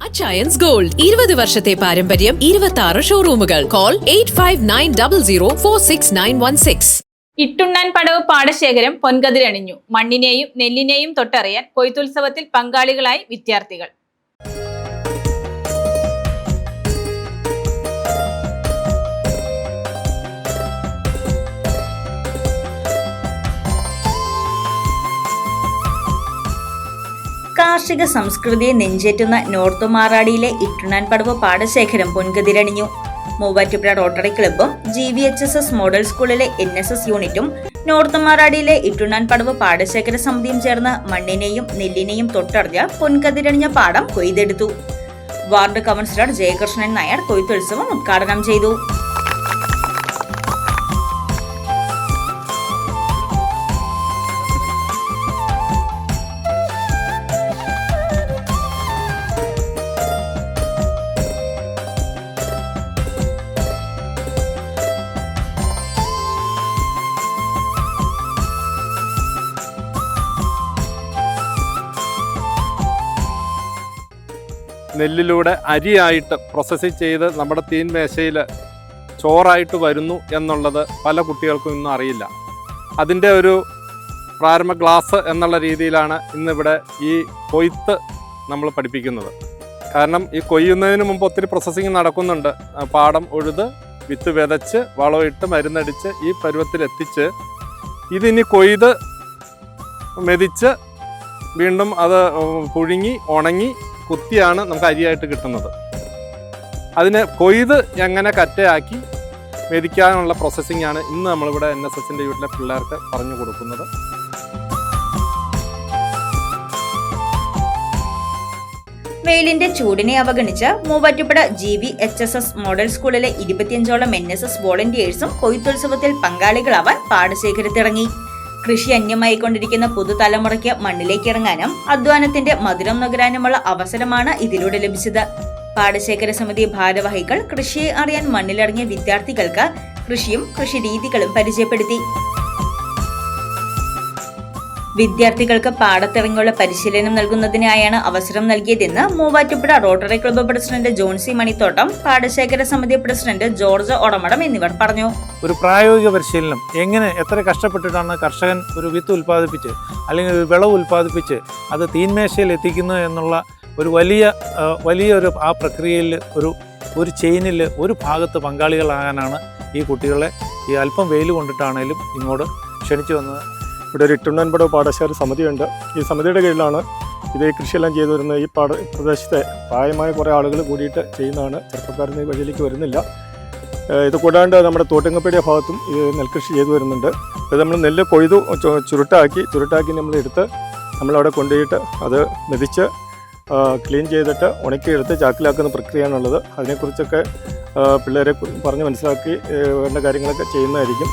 Achayans gold ഇരുപത് വർഷത്തെ പാരമ്പര്യം ഇരുപത്തി ആറ് ഷോറൂമുകൾ call eight five nine double zero four six nine one six ഇട്ടുണ്ണാൻ പടവ് പാടശേഖരം പൊൻകതിരണിഞ്ഞു. മണ്ണിനെയും നെല്ലിനെയും തൊട്ടറിയാൻ കൊയ്ത്തുത്സവത്തിൽ പങ്കാളികളായി വിദ്യാർത്ഥികൾ. കാർഷിക സംസ്കൃതിയെ നെഞ്ചേറ്റുന്ന നോർത്ത് മാറാടിയിലെ ഇട്ടുണാൻ പടവ് പാടശേഖരം പൊൻകതിരണിഞ്ഞു. Muvattupuzha rotary ക്ലബ്ബും G V H S S model സ്കൂളിലെ എൻ എസ് എസ് യൂണിറ്റും നോർത്ത് മാറാടിയിലെ ഇട്ടുണാൻ പടവ് പാടശേഖര സമിതിയും ചേർന്ന് മണ്ണിനെയും നെല്ലിനെയും തൊട്ടറിഞ്ഞ് പൊൻകതിരണിഞ്ഞ പാടം കൊയ്തെടുത്തു. വാർഡ് കൗൺസിലർ ജയകൃഷ്ണൻ നായർ കൊയ്ത്തുത്സവം ഉദ്ഘാടനം ചെയ്തു. നെല്ലിലൂടെ അരിയായിട്ട് പ്രോസസ്സിങ് ചെയ്ത് നമ്മുടെ തീൻ മേശയിൽ ചോറായിട്ട് വരുന്നു എന്നുള്ളത് പല കുട്ടികൾക്കും ഇന്നും അറിയില്ല. അതിന്റെ ഒരു പ്രാരംഭ ക്ലാസ് എന്നുള്ള രീതിയിലാണ് ഇന്നിവിടെ ഈ കൊയ്ത്ത് നമ്മൾ പഠിപ്പിക്കുന്നത്. കാരണം ഈ കൊയ്യുന്നതിന് മുമ്പ് ഒത്തിരി പ്രോസസ്സിങ് നടക്കുന്നുണ്ട്. പാടം ഉഴുത് വിത്ത് വിതച്ച് വളമിട്ട് മരുന്നടിച്ച് ഈ പരുവത്തിലെത്തിച്ച് ഇതിനി കൊയ്ത് മെതിച്ച് വീണ്ടും അത് പുഴുങ്ങി ഉണങ്ങി കുത്തിയാണ് നമുക്ക് അരിയായിട്ട് കിട്ടുന്നത്. അതിന് കൊയ്ത് എങ്ങനെ കറ്റയാക്കി മെതിക്കാനുള്ള പ്രോസസ്സിംഗ് ആണ് ഇന്ന് നമ്മളിവിടെ എൻ എസ് എസിന്റെ വീട്ടിലെ പിള്ളേർക്ക് പറഞ്ഞു കൊടുക്കുന്നത്. വെയിലിന്റെ ചൂടിനെ അവഗണിച്ച് Muvattupuzha G V H S S model സ്കൂളിലെ ഇരുപത്തിയഞ്ചോളം എൻ എസ് എസ് വോളണ്ടിയേഴ്സും കൊയ്ത്തുത്സവത്തിൽ പങ്കാളികളാവാൻ പാടശേഖരത്തിറങ്ങി. കൃഷി അന്യമായിക്കൊണ്ടിരിക്കുന്ന പുതുതലമുറയ്ക്ക് മണ്ണിലേക്ക് ഇറങ്ങാനും അധ്വാനത്തിന്റെ മധുരം നുകരാനുമുള്ള അവസരമാണ് ഇതിലൂടെ ലഭിച്ചത്. പാടശേഖര സമിതി ഭാരവാഹികൾ കൃഷിയെ അറിയാൻ മണ്ണിലിറങ്ങിയ വിദ്യാർത്ഥികൾക്ക് കൃഷിയും കൃഷി രീതികളും പരിചയപ്പെടുത്തി. വിദ്യാർത്ഥികൾക്ക് പാടത്തിറങ്ങിയുള്ള പരിശീലനം നൽകുന്നതിനായാണ് അവസരം നൽകിയതെന്ന് Muvattupuzha Rotary club president Johnsy Manithottam പാടശേഖര സമിതി പ്രസിഡന്റ് ജോർജ് ഒടമടം എന്നിവർ പറഞ്ഞു. ഒരു പ്രായോഗിക പരിശീലനം എങ്ങനെ എത്ര കഷ്ടപ്പെട്ടിട്ടാണ് കർഷകൻ ഒരു വിത്ത് ഉൽപ്പാദിപ്പിച്ച് അല്ലെങ്കിൽ ഒരു വിളവ് ഉൽപ്പാദിപ്പിച്ച് അത് തീന്മേശയിൽ എത്തിക്കുന്നു എന്നുള്ള ഒരു വലിയ വലിയ വലിയൊരു ആ പ്രക്രിയയിൽ ഒരു ഒരു ചെയിനിൽ ഒരു ഭാഗത്ത് പങ്കാളികളാകാനാണ് ഈ കുട്ടികളെ ഈ അല്പം വെയിൽ കൊണ്ടിട്ടാണേലും ഇങ്ങോട്ട് ക്ഷണിച്ചു വന്നത്. ഇവിടെ ഒരു ഇട്ടുണ്ണൻപട പാടശേഖര സമിതിയുണ്ട്. ഈ സമിതിയുടെ കീഴിലാണ് ഇത് കൃഷിയെല്ലാം ചെയ്തു വരുന്നത്. ഈ പാട പ്രദേശത്തെ പ്രായമായ കുറേ ആളുകൾ കൂടിയിട്ട് ചെയ്യുന്നതാണ്. ചെറുപ്പക്കാരൻ ഈ വഴിയിലേക്ക് വരുന്നില്ല. ഇത് കൂടാണ്ട് നമ്മുടെ തോട്ടിങ്ങപ്പേടിയ ഭാഗത്തും ഇത് നെൽകൃഷി ചെയ്തു വരുന്നുണ്ട്. ഇത് നമ്മൾ നെല്ല് കൊയ്തു ചുരുട്ടാക്കി. ചുരുട്ടാക്കി നമ്മൾ എടുത്ത് നമ്മളവിടെ കൊണ്ടുപോയിട്ട് അത് മെതിച്ച് ക്ലീൻ ചെയ്തിട്ട് ഉണക്കിയെടുത്ത് ചാക്കിലാക്കുന്ന പ്രക്രിയയാണുള്ളത്. അതിനെക്കുറിച്ചൊക്കെ പിള്ളേരെ പറഞ്ഞ് മനസ്സിലാക്കി വേണ്ട കാര്യങ്ങളൊക്കെ ചെയ്യുന്നതായിരിക്കും.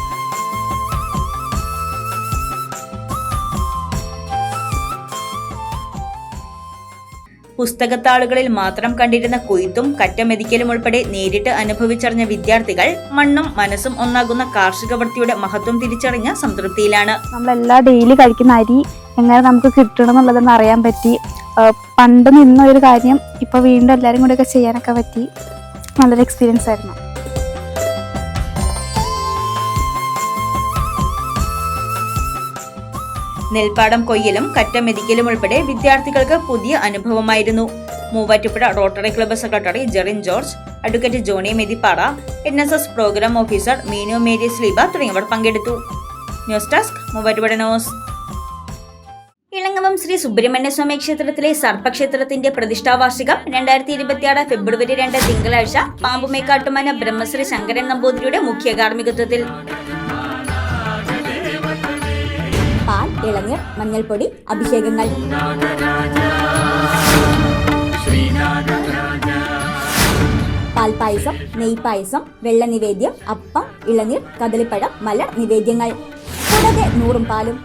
പുസ്തകത്താളുകളിൽ മാത്രം കണ്ടിരുന്ന കൊയ്ത്തും കറ്റമെതിക്കലും ഉൾപ്പെടെ നേരിട്ട് അനുഭവിച്ചറിഞ്ഞ വിദ്യാർത്ഥികൾ മണ്ണും മനസ്സും ഒന്നാകുന്ന കാർഷിക വൃത്തിയുടെ മഹത്വം തിരിച്ചറിഞ്ഞ സംതൃപ്തിയിലാണ്. നമ്മളെല്ലാ ഡെയിലി കഴിക്കുന്ന അരി എങ്ങനെ നമുക്ക് കിട്ടണം എന്നുള്ളതെന്ന് അറിയാൻ പറ്റി. പണ്ട് നിന്ന ഒരു കാര്യം ഇപ്പൊ വീണ്ടും എല്ലാരും കൂടെ ഒക്കെ ചെയ്യാനൊക്കെ പറ്റി. നല്ലൊരു എക്സ്പീരിയൻസ് ആയിരുന്നു. നെൽപ്പാടം കൊയ്യലും കറ്റമെതിക്കലും ഉൾപ്പെടെ വിദ്യാർത്ഥികൾക്ക് പുതിയ അനുഭവമായിരുന്നു. Muvattupuzha Rotary club secretary Jerin George advocate Johny Methippara N S S programme officer Meenu Mary Sleeba തുടങ്ങിയവർ പങ്കെടുത്തു. News desk Muvattupuzha news. Elangavam Sri Subrahmanya Swami ക്ഷേത്രത്തിലെ സർപ്പക്ഷേത്രത്തിന്റെ പ്രതിഷ്ഠാവാർഷികം രണ്ടായിരത്തി ഇരുപത്തിയാറ് ഫെബ്രുവരി രണ്ട് തിങ്കളാഴ്ച പാമ്പുമേക്കാട്ടുമന ബ്രഹ്മശ്രീ ശങ്കരൻ നമ്പൂതിരിയുടെ മുഖ്യ കാർമ്മികത്വത്തിൽ ഇളനീർ മഞ്ഞൾപ്പൊടി അഭിഷേകങ്ങൾ. പാൽപായസം നെയ്പായസം വെള്ള നിവേദ്യം അപ്പം ഇളനീർ കദളിപ്പഴം മല നിവേദ്യങ്ങൾ. കൂടാതെ നൂറും പാലും.